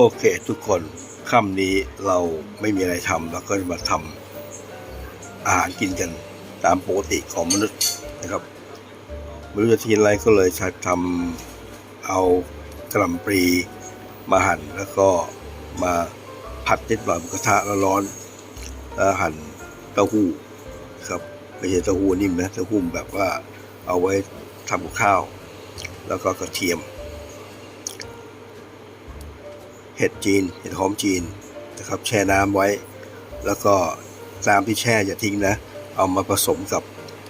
โอเคทุกคนค่ำนี้เราไม่มีอะไรทำเราก็จะมาทำอาหารกินกันตามปกติของมนุษย์นะครับไม่รู้จะกินอะไรก็เลยทำเอากระลำปลีมาหั่นแล้วก็มาผัดนิดหน่อยกระทะแล้วร้อนแล้วหั่นเต้าหู้ครับไม่ใช่เต้าหู้นิ่มนะเต้าหู้แบบว่าเอาไว้ทำกับข้าว แล้วก็กระเทียม เห็ดจีน เห็ดหอมจีนนะครับแช่น้ำไว้ แล้วก็น้ำที่แช่อย่าทิ้งนะ เอามาผสมกับ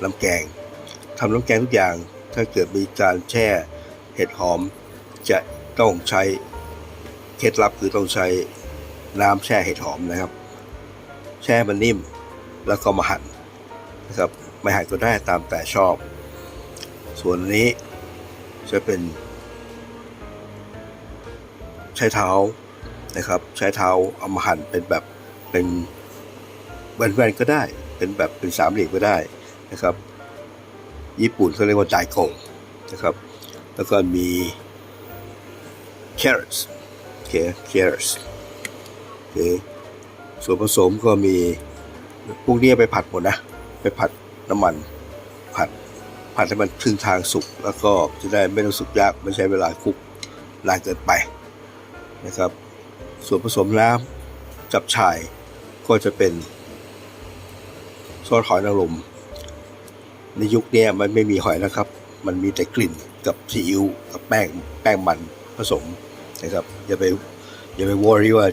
น้ำแกงทำน้ำแกงทุกอย่าง ถ้าเกิดมีการแช่เห็ดหอม จะต้องใช้เคล็ดลับคือต้องใช้น้ำแช่เห็ดหอมนะครับ แช่มันนิ่มแล้วก็มาหั่นนะครับไม่หั่นก็ได้ตามแต่ชอบ ส่วนนี้จะเป็น ใช้เท้านะครับ ใช้เท้าเอามาหั่นเป็นแบบเป็นแว่นๆก็ได้ เป็นแบบเป็นสามเหลี่ยมก็ได้นะครับ ญี่ปุ่นเขาเรียกว่าจ่ายกงนะครับ แล้วก็มี carrots โอเค carrots โอเคส่วนผสมก็มีพวกนี้ไปผัดหมดนะ ไปผัดน้ำมัน ผัดผัดให้มันครึ่งทางสุก แล้วก็จะได้ไม่ต้องสุกยาก ไม่ใช้เวลาคลุกนานเกินไป นะครับ ส่วนผสมน้ำจับฉ่ายก็จะเป็นซอสหอยนางรมในยุคนี้มันไม่มีหอยนะครับ มันมีแต่กลิ่นกับซีอิ๊วกับแป้งแป้งมันผสมนะครับอย่าไปอย่าไปวอรี่ว่า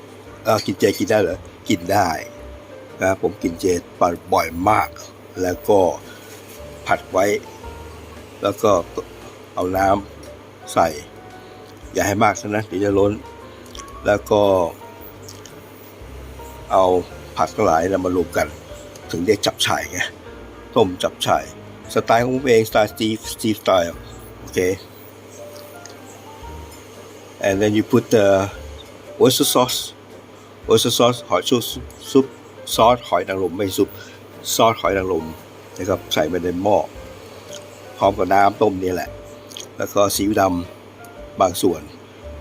ากินเจกินได้เหรอกินได้นะผมกินเจบ่อยมาก แล้วก็ผัดไว้ แล้วก็เอาน้ำใส่ อย่าให้มากนะเดี๋ยวจะล้น แล้วก็เอาผักทั้งหลายนะมารวมกัน ถึงเรียกจับฉ่ายไงต้มจับฉ่าย สไตล์ของผมเองสไตล์สตีฟสตีฟสไตล์โอเค and then you put the oyster sauce oyster sauce หอยชุบซุปซอสหอยนางรมไม่ซุปซอสหอยนางรมนะครับใส่ไปในหม้อพร้อมกับน้ำต้มนี่แหละ แล้วก็ซีอิ๊วดำบางส่วน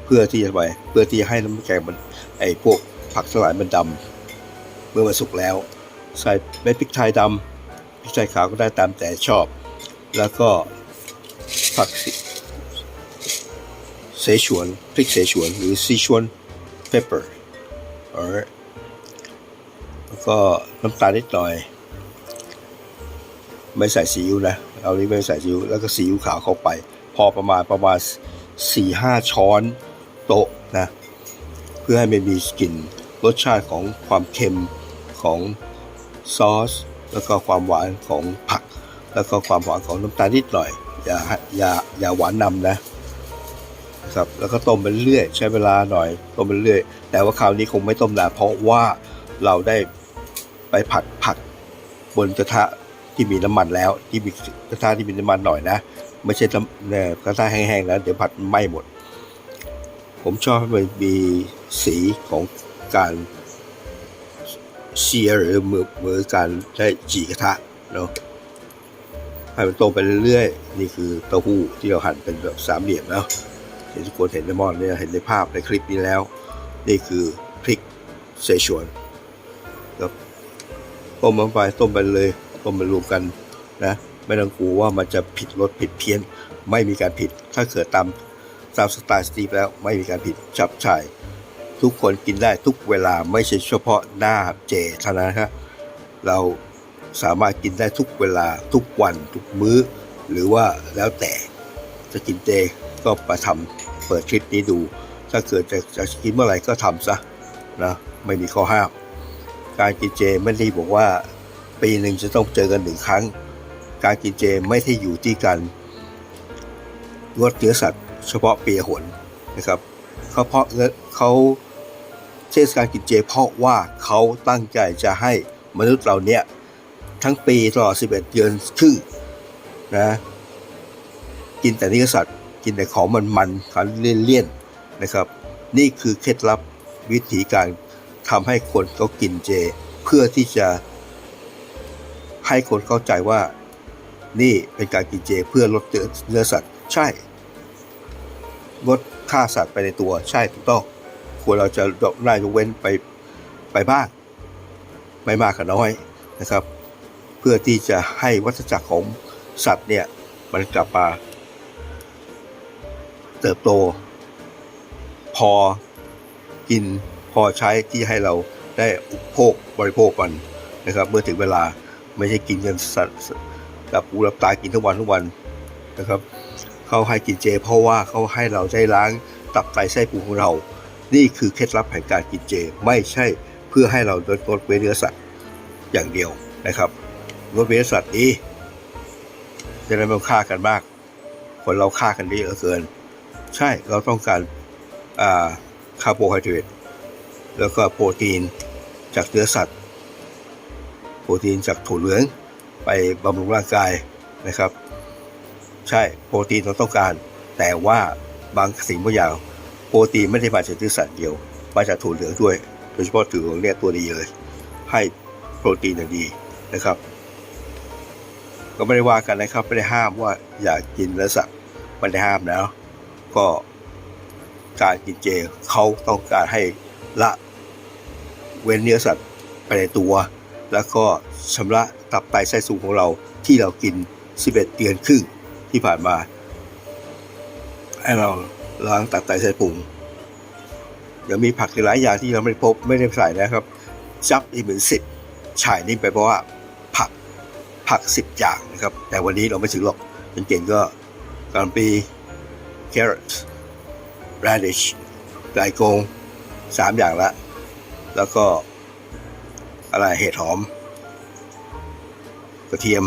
เพื่อที่จะไปเพื่อที่จะให้น้ำแกงมันไอ้พวกผักทั้งหลายมันดำเมื่อมันสุกแล้ว ใส่เม็ดพริกไทยดำพริกไทยขาวก็ได้ตามแต่ชอบ แล้วก็ผักเสฉวนพริกเสฉวนหรือซีชวนเปเปอร์แล้วก็น้ำตาลนิดหน่อย ไม่ใส่ซีอิ๊วนะเอานี้ไม่ใส่ซีอิ๊วแล้วก็ซีอิ๊วขาวเข้าไป พอประมาณประมาณสี่ห้าช้อน โต๊ะนะเพื่อให้มันมีกลิ่นรสชาติของความเค็มของซอส แล้วก็ความหวานของผัก แล้วก็ความหวานของน้ำตาลนิดหน่อย อย่าอย่าอย่าหวานนำนะครับแล้วก็ต้มไปเรื่อยใช้เวลาหน่อยต้มไปเรื่อยแต่ว่าคราวนี้คงไม่ต้มนานเพราะว่าเราได้ไปผัดผักบนกระทะที่มีน้ำมันแล้วที่มีกระทะที่มีน้ำมันหน่อยนะ ไม่ใช่กระทะแห้งๆแล้วเดี๋ยวผัดไหม้หมด ผมชอบมันมีสีของการเชียร์หรือมือมือการได้จีกระทะเนาะให้มันตรงไปเรื่อยๆ นี่คือเต้าหู้ที่เราหั่นเป็นแบบสามเหลี่ยมแล้วเห็นทุกคนเห็นในมอนเนี่ยเห็นในภาพในคลิปนี้แล้ว นี่คือพริกเสฉวนครับต้มลงไปต้มไปเลยต้มไปรวมกันนะไม่ต้องกลัวว่ามันจะผิดรสผิดเพี้ยนไม่มีการผิดถ้าเกิดตาม ตามสไตล์สตีฟแล้วไม่มีการผิดจับฉ่ายทุกคนกินได้ทุกเวลาไม่ใช่เฉพาะหน้าเจเท่านั้นครับเราสามารถกินได้ทุกเวลาทุกวันทุกมื้อ หรือว่าแล้วแต่จะกินเจก็มาทำเปิดคลิปนี้ดู ถ้าเกิดจะจะกินเมื่อไหร่ก็ทำซะนะไม่มีข้อห้าม การกินเจไม่ได้บอกว่า ปีหนึ่งจะต้องเจอกันหนึ่งครั้ง การกินเจไม่ได้อยู่ที่การงดเนื้อสัตว์ เฉพาะปีหนนะครับเขาเพราะเขาเทศกาลกินเจเพราะว่าเขาตั้งใจจะให้มนุษย์เราเนี้ยทั้งปีตลอด 11 เดือนครึ่งนะกินแต่เนื้อสัตว์กินแต่ของมันมันขันเลี่ยนๆนะครับ นี่คือเคล็ดลับวิธีการทำให้คนเขากินเจ เพื่อที่จะให้คนเข้าใจว่านี่เป็นการกินเจเพื่อลดเนื้อสัตว์ใช่ ลดฆ่าสัตว์ไปในตัวใช่ถูกต้อง ควรเราจะน่าจะเว้นไปไปบ้างไม่มากก็น้อยนะครับ เพื่อที่จะให้วัฏจักรของสัตว์เนี่ยมันกลับมาเติบโต พอกินพอใช้ที่ให้เราได้อุปโภคบริโภคมันนะครับ เมื่อถึงเวลาไม่ใช่กินกันสัตว์กับอูรับตากินทุกวันทุกวันนะครับ เขาให้กินเจ เพราะว่าเขาให้เราได้ล้างตับไตไส้พุงของเรา นี่คือเคล็ดลับแห่งการกินเจ ไม่ใช่เพื่อให้เราลดลดเว้นเนื้อสัตว์อย่างเดียวนะครับลดเว้นเนื้อสัตว์นี้จะได้ไม่ฆ่ากันมาก คนเราฆ่ากันเยอะเหลือเกิน ใช่เราต้องการอ่าคาร์โบไฮเดรตแล้วก็โปรตีนจากเนื้อสัตว์ โปรตีนจากถั่วเหลืองไปบำรุงร่างกายนะครับ ใช่โปรตีนเราต้องการ แต่ว่าบางสิ่งบางอย่างโปรตีนไม่ได้มาจากเนื้อสัตว์เดียว มาจากถั่วเหลืองด้วย โดยเฉพาะถั่วเหลืองเนี่ยตัวดีเลย ให้โปรตีนอย่างดีนะครับ ก็ไม่ได้ว่ากันนะครับไม่ได้ห้ามว่าอยากกินเนื้อสัตว์ไม่ได้ห้ามแล้วก็การกินเจเขาต้องการให้ละเว้นเนื้อสัตว์ไปในตัว แล้วก็ชำระตับไตไส้สูงของเราที่เรากิน 11 เดือนครึ่ง ที่ผ่านมา ให้เราล้างตับไตไส้พุงยังมีผักหลายอย่างที่เราไม่พบไม่ได้ใส่นะครับจับอีกเหมือนสิบฉายนี่ไปเพราะว่าผักผักสิบอย่างนะครับ แต่วันนี้เราไม่ถึงหรอกเป็นเก่งก็กะหล่ำปี carrot radish ไก่กงสามอย่างละ แล้วก็อะไรเห็ดหอม กระเทียม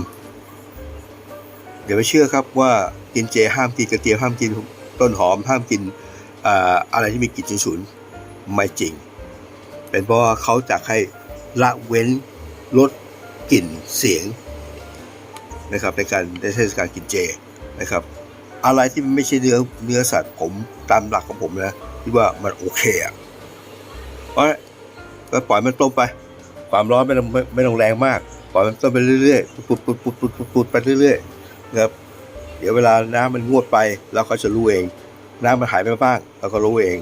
เดี๋ยวไปเชื่อครับว่ากินเจห้ามกินกระเทียมห้ามกินต้นหอมห้ามกินอะไรที่มีกลิ่นฉุนๆไม่จริง เป็นเพราะว่าเขาจะให้ละเว้นลดกลิ่นเสียงนะครับในการในเทศกาลกินเจนะครับ อะไรที่ไม่ใช่เนื้อเนื้อสัตว์ผมตามหลักของผมนะที่ว่ามันโอเคอะเพราะก็ปล่อยมันต้มไป ความร้อนไม่ต้องไม่ต้องแรงมาก ปล่อยมันต้มไปเรื่อยๆปุดปุดปุดปุดปุดปุดไปเรื่อยๆ นะครับ เดี๋ยวเวลาน้ำมันงวดไปเราก็จะรู้เอง น้ำมันหายไปบ้างเราก็รู้เอง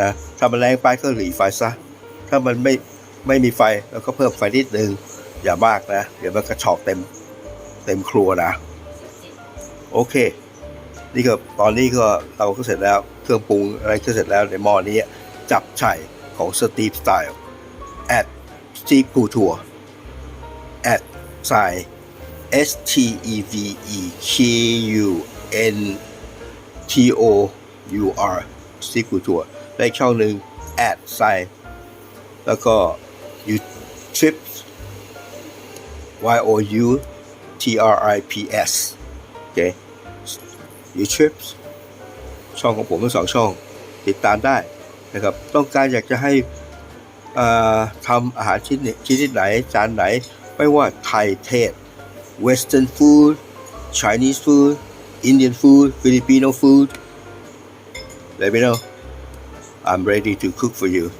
นะถ้ามันแรงไปก็หลีไฟซะ ถ้ามันไม่ไม่มีไฟเราก็เพิ่มไฟนิดนึงอย่ามากนะ เดี๋ยวมันกระชอกเต็มเต็มครัวนะ โอเค นี่ก็ตอนนี้ก็เราก็เสร็จแล้วเครื่องปรุงอะไรก็เสร็จแล้วในหม้อนี้จับไฉ่ของสตีฟสไตล์ at Steve Couture at ใส่ S T E V E K U N T O U R Steve Couture ได้ช่องหนึ่ง at ใส่แล้วก็ you trip Y O U T R I P S โอเค you trip ช่องของผมทั้งสองช่อง ติดตามได้นะครับ ต้องการอยากจะให้ทำอาหารชิ้นเนี่ยชนิดไหน จานไหน ไม่ว่าไทยเทศ Western food, Chinese food, Indian food, Filipino food. Let me know. I'm ready to cook for you.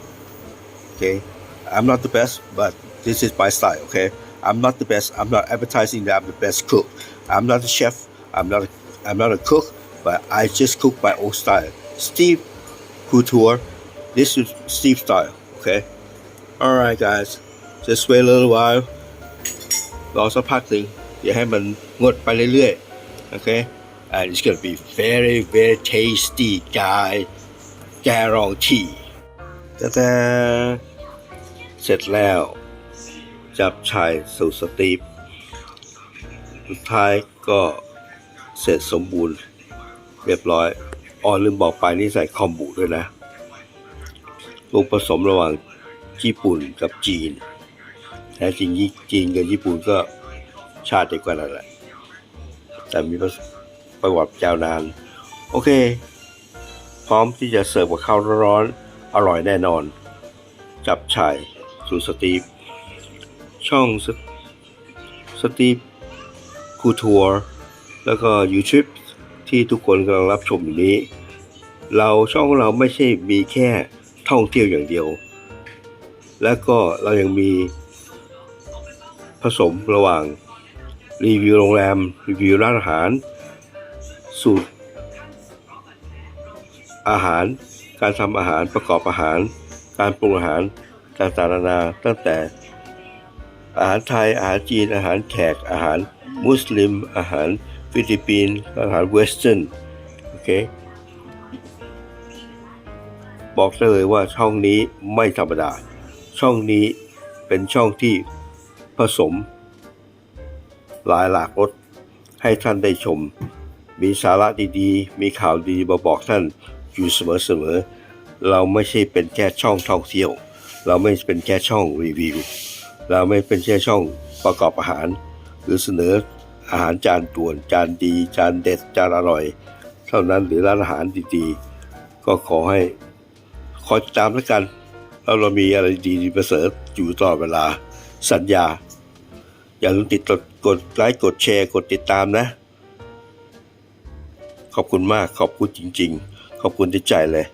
Okay? I'm not the best, but this is my style, okay? I'm not the best. I'm not advertising that I'm the best cook. I'm not a chef. I'm not a, I'm not a cook, but I just cook my old style. Steve Couture. This is Steve style, okay? All right, guys. Just wait a little while. Lots of packing. อย่าให้มันงดไปเรื่อยๆ โอเค and it's gonna be very very tasty guy guarantee แต่แต่เสร็จแล้ว จับชายสู่สตีฟสุดท้ายก็เสร็จสมบูรณ์เรียบร้อยอ๋อลืมบอกไปนี่ใส่คอมบุด้วยนะลูกผสมระหว่างญี่ปุ่นกับจีนแท้จริงยี่จีนกับญี่ปุ่นก็ ชาติดียวกันนั่นแหละ แต่มีประวัติยาวนาน โอเค พร้อมที่จะเสิร์ฟกับข้าวร้อนอร่อยแน่นอน จับชายสู่สตีฟช่องสสตีฟคูทัวร์แล้วก็ยูทูบที่ทุกคนกำลังรับชมอยู่นี้ เราช่องของเราไม่ใช่มีแค่ท่องเที่ยวอย่างเดียว แล้วก็เรายังมีผสมระหว่าง รีวิวโรงแรม รีวิวร้านอาหาร สูตร อาหาร การทำอาหารประกอบอาหาร การปรุงอาหารต่างๆนานาตั้งแต่ อาหารไทย อาหารจีน อาหารแขก อาหารมุสลิม อาหารฟิลิปปินส์อาหารเวสเทิร์นโอเคบอกได้เลยว่าช่องนี้ไม่ธรรมดา ช่องนี้เป็นช่องที่ผสม หลายหลากรสให้ท่านได้ชม มีสาระดีๆ มีข่าวดีมาบอกท่านอยู่เสมอๆ เราไม่ใช่เป็นแค่ช่องท่องเที่ยว เราไม่เป็นแค่ช่องรีวิว เราไม่เป็นแค่ช่องประกอบอาหาร หรือเสนออาหารจานด่วนจานดี จานเด็ดจานอร่อย เท่านั้นหรือร้านอาหารดีๆ ก็ขอให้คอยติดตามแล้วกันแล้วเรามีอะไรดีๆประเสริฐอยู่ตลอดเวลาสัญญา อย่าลืมติดกดไลค์กดแชร์กดติดตามนะ ขอบคุณมากขอบคุณจริง ๆ ขอบคุณที่ใจเลย